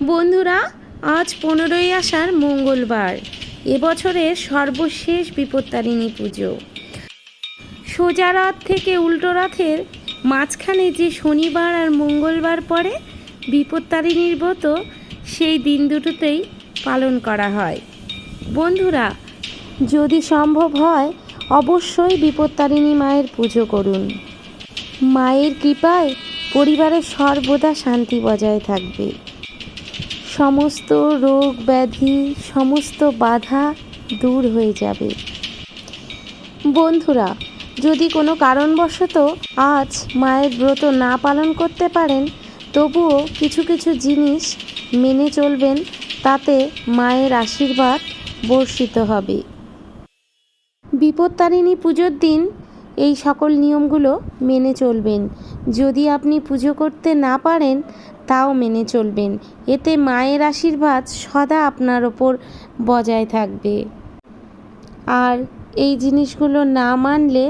বন্ধুরা, আজ পনেরোই আষাঢ় মঙ্গলবার। এবছরের সর্বশেষ বিপত্তারিণী পুজো। সোজা রাত থেকে উল্টো রথের মাঝখানে যে শনিবার আর মঙ্গলবার পরে বিপত্তারিণীর ব্রত সেই দিন দুটোতেই পালন করা হয়। বন্ধুরা, যদি সম্ভব হয়, অবশ্যই বিপত্তারিণী মায়ের পুজো করুন। মায়ের কৃপায় পরিবারের সর্বদা শান্তি বজায় থাকবে। সমস্ত রোগ ব্যাধি, সমস্ত বাধা দূর হয়ে যাবে। বন্ধুরা, যদি কোনো কারণবশত আজ মায়ের ব্রত না পালন করতে পারেন, তবুও কিছু কিছু জিনিস মেনে চলবেন, তাতে মায়ের আশীর্বাদ বর্ষিত হবে। বিপত্তারিণী পুজোর দিন এই সকল নিয়মগুলো মেনে চলবেন। যদি আপনি পুজো করতে না পারেন তাও মেনে চলবেন। এতে মায়ের আশীর্বাদ সদা আপনার ওপর বজায় থাকবে। আর এই জিনিসগুলো না মানলে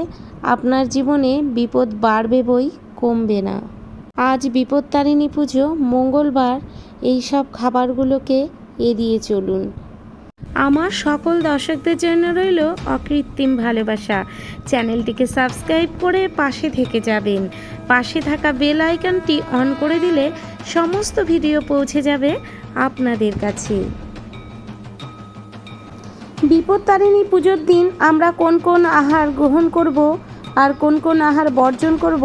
আপনার জীবনে বিপদ বাড়বে বই কমবে না। আজ বিপত্তারিণী পুজো, মঙ্গলবার এই সব খাবারগুলোকে এড়িয়ে চলুন। আমার সকল দর্শকদের জন্য রইল অকৃত্রিম ভালোবাসা। চ্যানেলটিকে সাবস্ক্রাইব করে পাশে থেকে যাবেন। পাশে থাকা বেল আইকনটি অন করে দিলে সমস্ত ভিডিও পৌঁছে যাবে আপনাদের কাছে। বিপত্তারিণী পুজোর দিন আমরা কোন কোন আহার গ্রহণ করব আর কোন কোন আহার বর্জন করব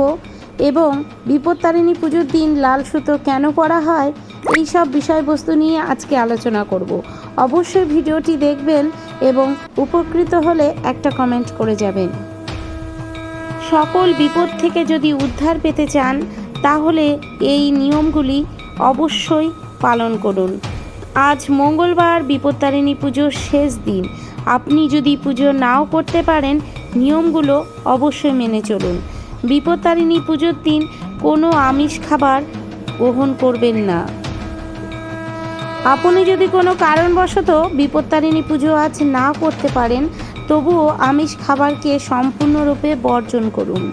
এবং বিপত্তারিণী পুজোর দিন লাল সুতো কেন পরা হয় এই সব বিষয়বস্তু নিয়ে আজকে আলোচনা করব। অবশ্যই ভিডিওটি দেখবেন এবং উপকৃত হলে একটা কমেন্ট করে যাবেন। সকল বিপদ থেকে যদি উদ্ধার পেতে চান, তাহলে এই নিয়মগুলি অবশ্যই পালন করুন। আজ মঙ্গলবার বিপত্তারিণী পুজোর শেষ দিন। আপনি যদি পুজো নাও করতে পারেন, নিয়মগুলো অবশ্যই মেনে চলুন। বিপত্তারিণী পুজোর দিন কোনো আমিষ খাবার গ্রহণ করবেন না। আপনি যদি কোনো কারণবশত বিপত্তারিণী পুজো আজ না করতে পারেন, তবুও আমিষ খাবারকে সম্পূর্ণরূপে বর্জন করুন।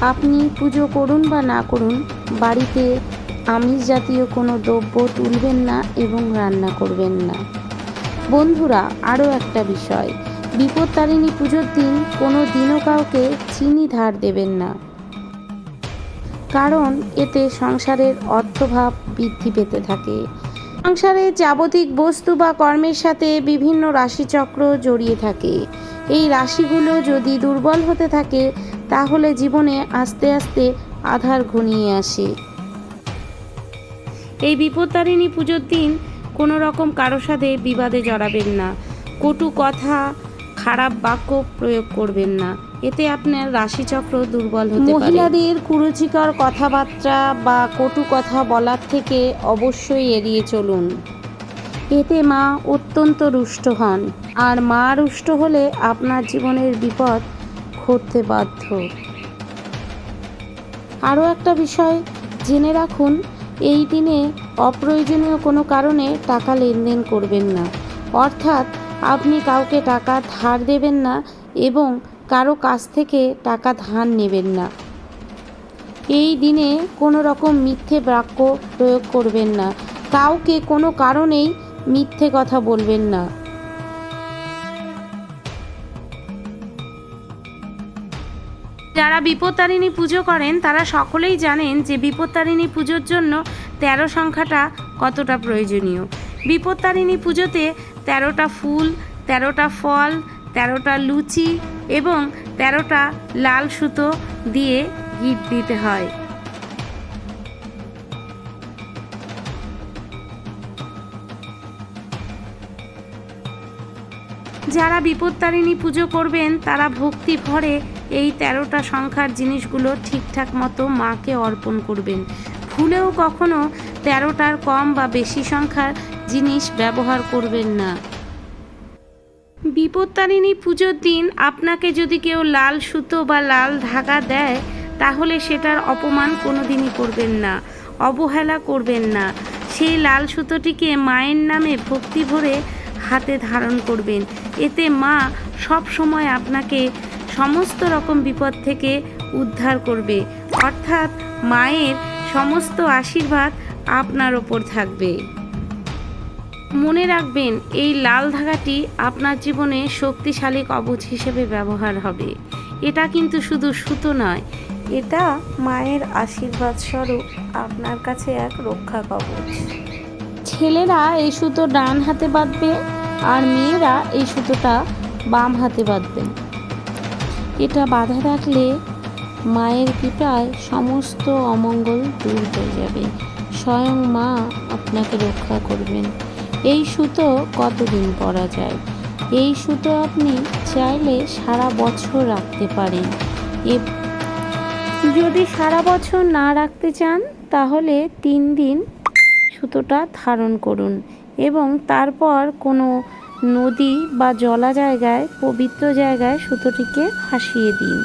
আপনি পুজো করুন বা না করুন, বাড়িতে আমিষ জাতীয় কোনো দ্রব্য তুলবেন না এবং রান্না করবেন না। বন্ধুরা, আরও একটা বিষয়। বিপত্তারিণী পুজোর দিন কোনো দিনও কাউকে চিনি ধার দেবেন না। কারণ এতে সংসারের অর্থভাব বৃদ্ধি পেতে থাকে। সংসারে যাবতিক বস্তু বা কর্মের সাথে বিভিন্ন রাশিচক্র জড়িয়ে থাকে। এই রাশিগুলো যদি দুর্বল হতে থাকে, তাহলে জীবনে আস্তে আস্তে আধার ঘনিয়ে আসে। এই বিপত্তারিণী পুজোর দিন কোনো রকম কারও সাথে বিবাদে জড়াবেন না। কটু কথা, খারাপ বাক্য প্রয়োগ করবেন না। এতে আপনার রাশিচক্র দুর্বল হতে পারে। মহিলাদের কুরুচিকর কথাবার্তা বা কটু কথা বলার থেকে অবশ্যই এড়িয়ে চলুন। এতে মা অত্যন্ত রুষ্ট হন। আর মা রুষ্ট হলে আপনার জীবনের বিপদ ঘটতে বাধ্য। আরও একটা বিষয় জেনে রাখুন, এই দিনে অপ্রয়োজনীয় কোনো কারণে টাকা লেনদেন করবেন না। অর্থাৎ আপনি কাউকে টাকা ধার দেবেন না এবং কারও কাছ থেকে টাকা ধার নেবেন না। এই দিনে কোনো রকম মিথ্যে বাক্য প্রয়োগ করবেন না। কাউকে কোনো কারণেই মিথ্যে কথা বলবেন না। যারা বিপত্তারিণী পুজো করেন, তারা সকলেই জানেন যে বিপত্তারিণী পুজোর জন্য তেরো সংখ্যাটা কতটা প্রয়োজনীয়। বিপত্তারিণী পুজোতে তেরোটা ফুল, তেরোটা ফল তেরোটা লুচি এবং তেরোটা লাল সুতো দিয়ে গিট দিতে হয়। যারা বিপত্তারিণী পুজো করবেন, তারা ভক্তি ভরে এই তেরোটা সংখ্যার জিনিসগুলো ঠিকঠাক মতো মাকে অর্পণ করবেন। ভুলেও কখনো তেরোটার কম বা বেশি সংখ্যার জিনিস ব্যবহার করবেন না। বিপত্তারিণী পুজোর দিন আপনাকে যদি কেউ লাল সুতো বা লাল ধাগা দেয়, তাহলে সেটার অপমান কোনোদিনই করবেন না, অবহেলা করবেন না। সেই লাল সুতোটিকে মায়ের নামে ভক্তি ভরে হাতে ধারণ করবেন। এতে মা সব সময় আপনাকে সমস্ত রকম বিপদ থেকে উদ্ধার করবে। অর্থাৎ মায়ের সমস্ত আশীর্বাদ আপনার ওপর থাকবে। মনে রাখবেন, এই লাল ধাগাটি আপনার জীবনে শক্তিশালী কবচ হিসেবে ব্যবহার হবে। এটা কিন্তু শুধু সুতো নয়, এটা মায়ের আশীর্বাদ স্বরূপ আপনার কাছে এক রক্ষা কবচ। ছেলেরা এই সুতো ডান হাতে বাঁধবে আর মেয়েরা এই সুতোটা বাম হাতে বাঁধবে। এটা বাঁধা রাখলে মায়ের কৃপায় সমস্ত অমঙ্গল দূর হয়ে যাবে। স্বয়ং মা আপনাকে রক্ষা করবেন। এই সুতো কতদিন পরা যায়? এই সুতো আপনি চাইলে সারা বছর রাখতে পারেন। যদি সারা বছর না রাখতে চান, তাহলে তিন দিন সুতোটা ধারণ করুন এবং তারপর কোনো নদী বা জলা জায়গায়, পবিত্র জায়গায় সুতোটিকে ভাসিয়ে দিন।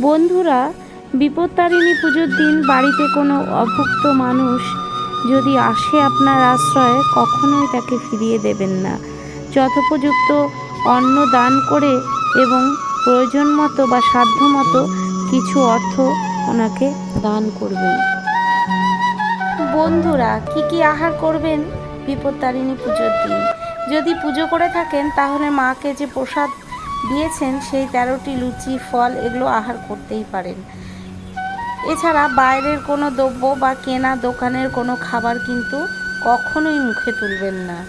বন্ধুরা, বিপত্তারিণী পুজোর দিন বাড়িতে কোনো অভুক্ত মানুষ যদি আসে আপনার আশ্রয়ে, কখনোই তাকে ফিরিয়ে দেবেন না। যথোপযুক্ত অন্ন দান করে এবং প্রয়োজন মতো বা সাধ্য মতো কিছু অর্থ ওনাকে দান করবেন। বন্ধুরা, কি কি আহার করবেন? বিপত্তারিণী পুজোর দিন। যদি পুজো করে থাকেন, তাহলে মাকে যে প্রসাদ দিয়েছেন, সেই তেরোটি লুচি, ফল এগুলো আহার করতেই পারেন। এছাড়া বাইরের কোনো দ্রব্য বা কেনা দোকানের কোনো খাবার কিন্তু কখনোই মুখে তুলবেন না।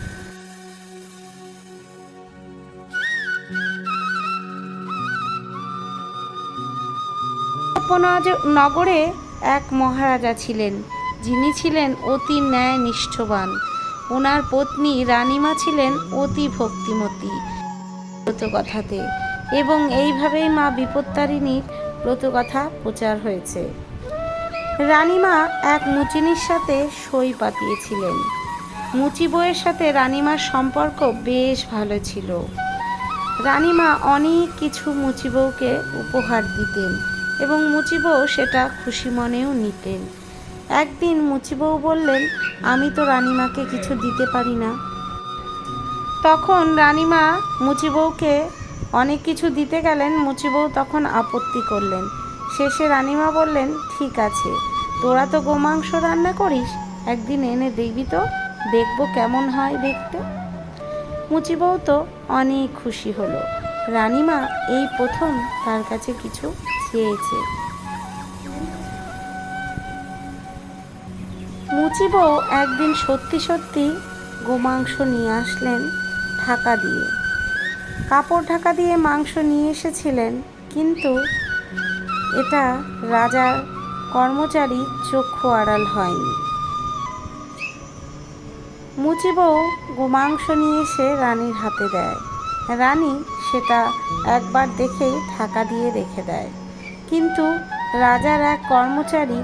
নগরে এক মহারাজা ছিলেন, যিনি ছিলেন অতি ন্যায় নিষ্ঠবান ওনার পত্নী রানীমা ছিলেন অতি ভক্তিমতী। কথাতে। এবং এইভাবেই মা বিপত্তারিণীর ব্রতকথা প্রচার হয়েছে। রানীমা এক মুচিনির সাথে সই পাতিয়েছিলেন। মুচি বইয়ের সাথে রানীমার সম্পর্ক বেশ ভালো ছিল। রানীমা অনেক কিছু মুচি বউকে উপহার দিতেন এবং মুচি বউ সেটা খুশি মনেও নিতেন। একদিন মুচি বউ বললেন, আমি তো রানীমাকে কিছু দিতে পারি না। তখন রানীমা মুচি বউকে অনেক কিছু দিতে গেলেন মুচি বউ তখন আপত্তি করলেন। শেষে রানিমা বললেন, ঠিক আছে, তোরা তো গোমাংস রান্না করিস, একদিন এনে দেখবি তো, দেখব কেমন হয় দেখতে। মুচি বউ তো অনেক খুশি হলো। রানিমা এই প্রথম তার কাছে কিছু চেয়েছে। মুচি বউ একদিন সত্যি সত্যি গোমাংস নিয়ে আসলেন ঢাকা দিয়ে। কাপড় ঢাকা দিয়ে মাংস নিয়ে এসেছিলেন, কিন্তু এটা রাজার কর্মচারী চক্ষু আড়াল হয়নি। মুচি বউ গোমাংস নিয়ে এসে রানীর হাতে দেয়। রানী সেটা একবার দেখেই ঢাকা দিয়ে রেখে দেয়। কিন্তু রাজার এক কর্মচারী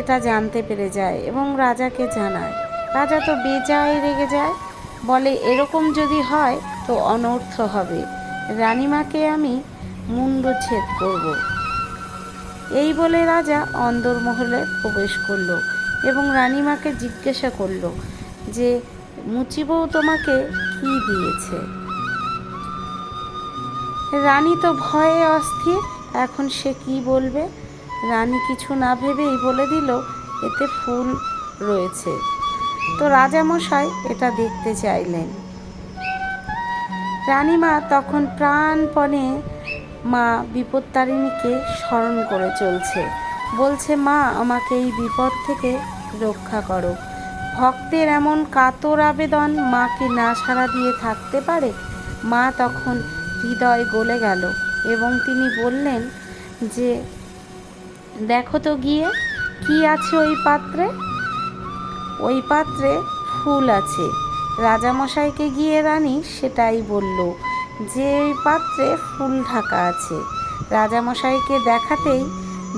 এটা জানতে পেরে যায় এবং রাজাকে জানায়, রাজা তো বেজায় রেগে যায়। বলে এরকম যদি হয় তো অনর্থ হবে। রানীমাকে আমি মুন্ডচ্ছেদ করব। এই বলে রাজা অন্দরমহলে প্রবেশ করল এবং রানীমাকে জিজ্ঞাসা করল যে মুচিবউ তোমাকে কি দিয়েছে? রানী তো ভয়ে অস্থির, এখন সে কি বলবে? রানী কিছু না ভেবেই বলে দিল, এতে ফুল রয়েছে। তো রাজামশাই এটা দেখতে চাইলেন। রানীমা তখন প্রাণপণে মা বিপত্তারিণীকে স্মরণ করে চলছে। বলছে, মা, আমাকে এই বিপদ থেকে রক্ষা করো। ভক্তের এমন কাতর আবেদন মাকে না সাড়া দিয়ে থাকতে পারে? মা তখন হৃদয় গলে গেল এবং তিনি বললেন, যে, দেখো তো গিয়ে, কি আছে ওই পাত্রে? ওই পাত্রে ফুল আছে। রাজামশাইকে গিয়ে রানী সেটাই বলল যে ওই পাত্রে ফুল ঢাকা আছে। রাজামশাইকে দেখাতেই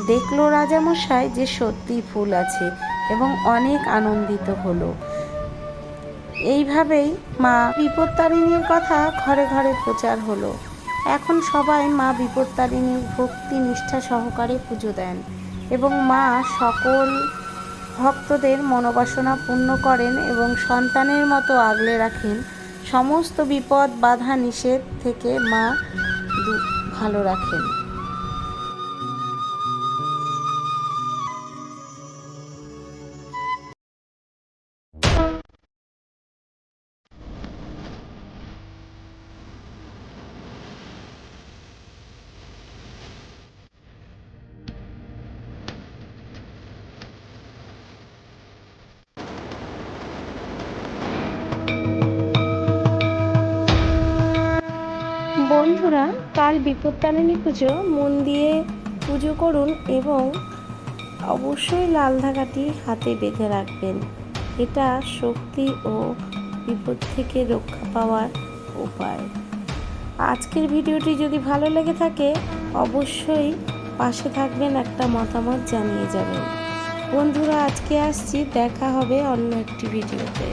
দেখল রাজামশাই যে সত্যি ফুল আছে এবং অনেক আনন্দিত হলো। এইভাবেই মা বিপত্তারিণীর কথা ঘরে ঘরে প্রচার হলো। এখন সবাই মা বিপত্তারিণীর ভক্তি নিষ্ঠা সহকারে পুজো দেন এবং মা সকল ভক্তদের মনোবাসনা পূর্ণ করেন এবং সন্তানের মতো আগলে রাখেন। সমস্ত বিপদ, বাধা, নিষেধ থেকে মা ভালো রাখেন। বন্ধুরা কাল বিপত্তারিণী পুজো, মন দিয়ে পুজো করুন এবং অবশ্যই লাল ধাগাটি হাতে বেঁধে রাখবেন। এটা শক্তি ও বিপদ থেকে রক্ষা পাওয়ার উপায়। আজকের ভিডিওটি যদি ভালো লেগে থাকে, অবশ্যই পাশে থাকবেন একটা মতামত জানিয়ে যাবেন। বন্ধুরা, আজকে আসছি, দেখা হবে অন্য একটি ভিডিওতে।